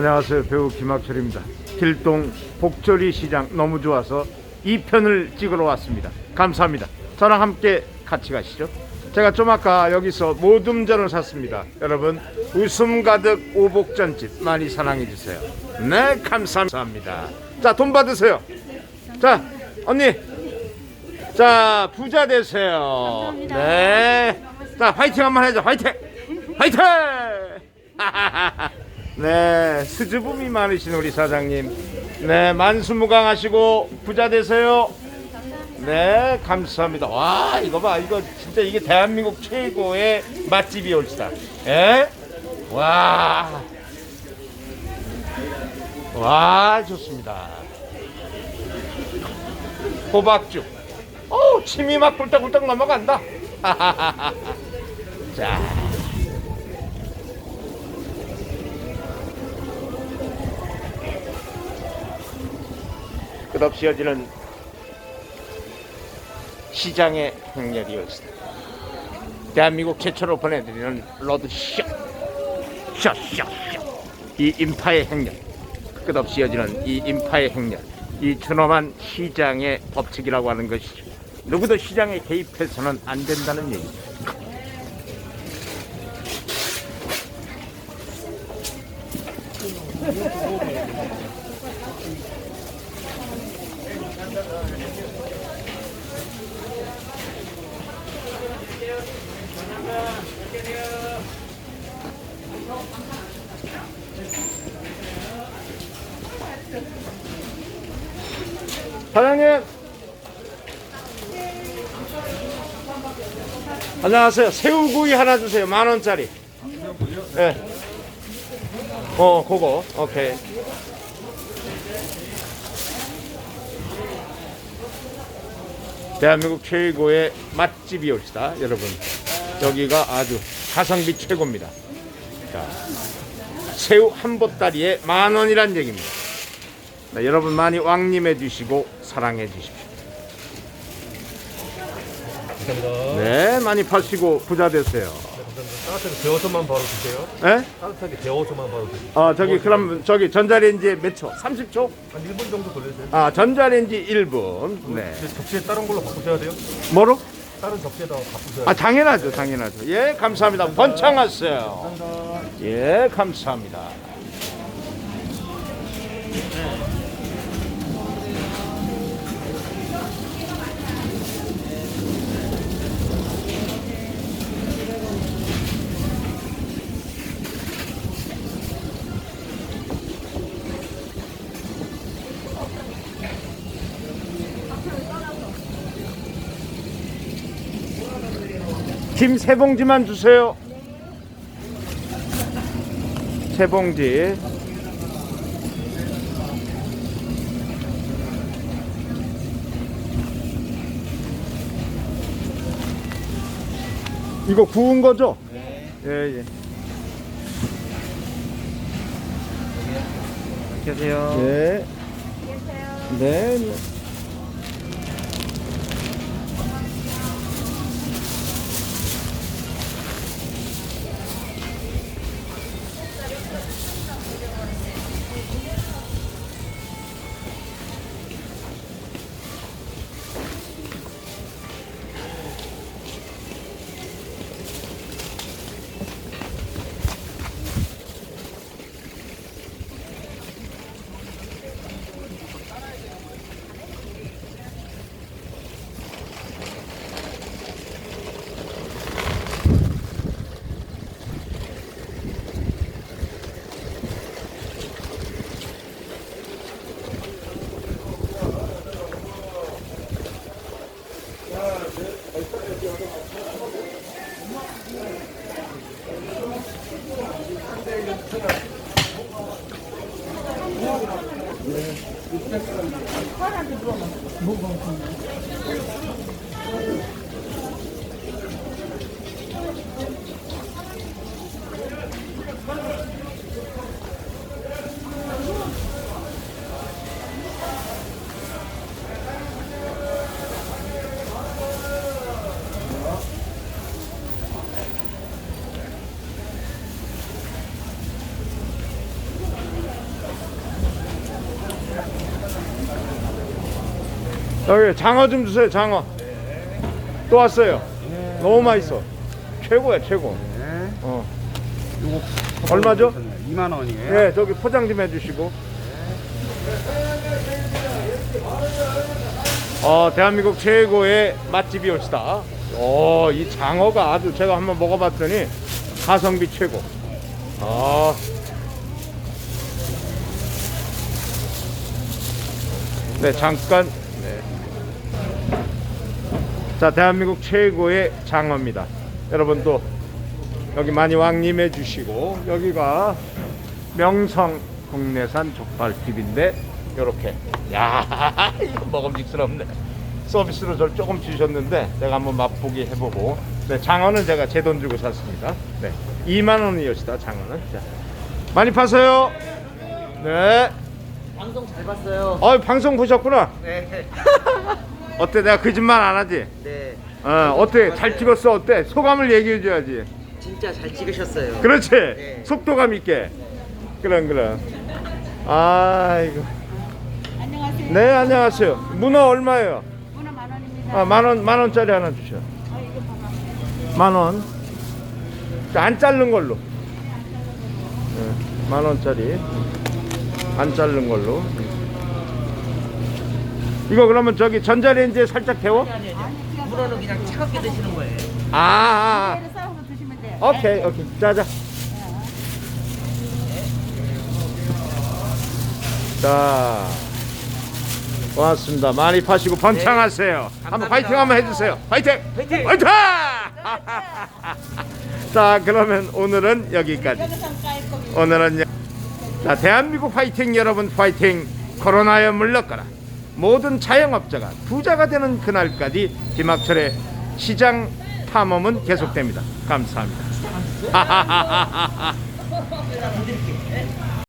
안녕하세요. 배우 김학철입니다. 길동 복조리 시장 너무 좋아서 2편을 찍으러 왔습니다. 감사합니다. 저랑 함께 같이 가시죠. 제가 좀 아까 여기서 모둠전을 샀습니다. 여러분 웃음 가득 오복전집 많이 사랑해 주세요. 네 감사합니다. 자 돈 받으세요. 자 언니 자 부자 되세요. 감사합니다. 네. 자 화이팅 한번 해줘. 화이팅. 화이팅. 네 수줍음이 많으신 우리 사장님. 네 만수무강하시고 부자 되세요. 네 감사합니다. 와 이거 봐 이거 진짜 이게 대한민국 최고의 맛집이 올시다. 예? 와. 와 좋습니다. 호박죽. 어 침이 막 꿀떡꿀떡 넘어간다. 자. 끝없이 이어지는 시장의 행렬이었습니다. 대한민국 최초로 보내드리는 로드 쇼. 쇼 쇼 쇼. 이 인파의 행렬. 끝없이 이어지는 이 인파의 행렬. 이 준엄한 시장의 법칙이라고 하는 것이죠. 누구도 시장에 개입해서는 안 된다는 얘기죠. 사장님. 안녕하세요. 새우구이 하나 주세요. 만 원짜리. 예. 어, 그거. 오케이. 대한민국 최고의 맛집이 올시다, 여러분. 여기가 아주 가성비 최고입니다. 자, 새우 한 보따리에 만 원이란 얘기입니다. 네, 여러분 많이 왕림해 주시고 사랑해 주십시오. 감사합니다. 네, 많이 파시고 부자 되세요. 따뜻하게 데워서만 바로 드세요. 예? 따뜻하게 데워서만 바로 드세요. 어, 저기 그럼 저기 전자레인지에 몇 초? 30초? 한 1분 정도 돌려주세요. 아, 전자레인지 1분. 네. 이제 접시에 다른 걸로 바꾸셔야 돼요. 뭐로? 다른 접시에다 바꾸셔야 아, 돼요. 당연하죠. 당연하죠. 예, 감사합니다. 번창하세요. 감사합니다. 예, 감사합니다. 김 세 봉지만 주세요. 세 봉지. 이거 구운 거죠? 네. 예, 예. 계세요. 예. 네. 네. Bu balkonda. Thank you. 여기 장어 좀 주세요 장어 또 왔어요 너무 맛있어 최고야 최고 네. 어. 요거 얼마죠? 2만 원이에요. 네 저기 포장 좀 해주시고 어 대한민국 최고의 맛집이 올시다 어이 장어가 아주 제가 한번 먹어봤더니 가성비 최고 아 네, 잠깐. 네. 자, 대한민국 최고의 장어입니다. 여러분도 여기 많이 왕림해 주시고 여기가 명성 국내산 족발집인데 이렇게 야 이거 먹음직스럽네 서비스로 절 조금 주셨는데 제가 한번 맛보기 해보고 네 장어는 제가 제 돈 주고 샀습니다 네 2만 원이었다 장어는 자 많이 파세요 네 방송 잘 봤어요. 어, 방송 보셨구나. 네. 어때? 내가 거짓말 안 하지? 네. 어, 어때? 잘 찍었어? 어때? 소감을 얘기해 줘야지. 진짜 잘 찍으셨어요. 그렇지? 네. 속도감 있게. 그럼, 그럼. 아이고. 안녕하세요. 네, 안녕하세요. 문어 얼마예요? 문어 만 원입니다. 아, 만 원, 만 원짜리 하나 주셔. 어, 이거 봐봐. 만 원. 자, 안 자른 걸로. 네, 만 원짜리. 안 자른 걸로. 이거 그러면 저기 전자레인지에 살짝 데워? 물어는 그냥 차갑게 드시는 거예요. 아, 아, 아. 썰어서 드시면 돼요. 오케이 오케이. 자 자. 자. 고맙습니다. 많이 파시고 번창하세요. 한번 파이팅 한번 해주세요. 파이팅! 파이팅! 파이팅! 자 그러면 오늘은 여기까지. 여기서. 오늘은 여- 자 대한민국 파이팅 여러분 파이팅. 코로나에 물러가라 모든 자영업자가 부자가 되는 그날까지 김학철의 시장 탐험은 계속됩니다. 감사합니다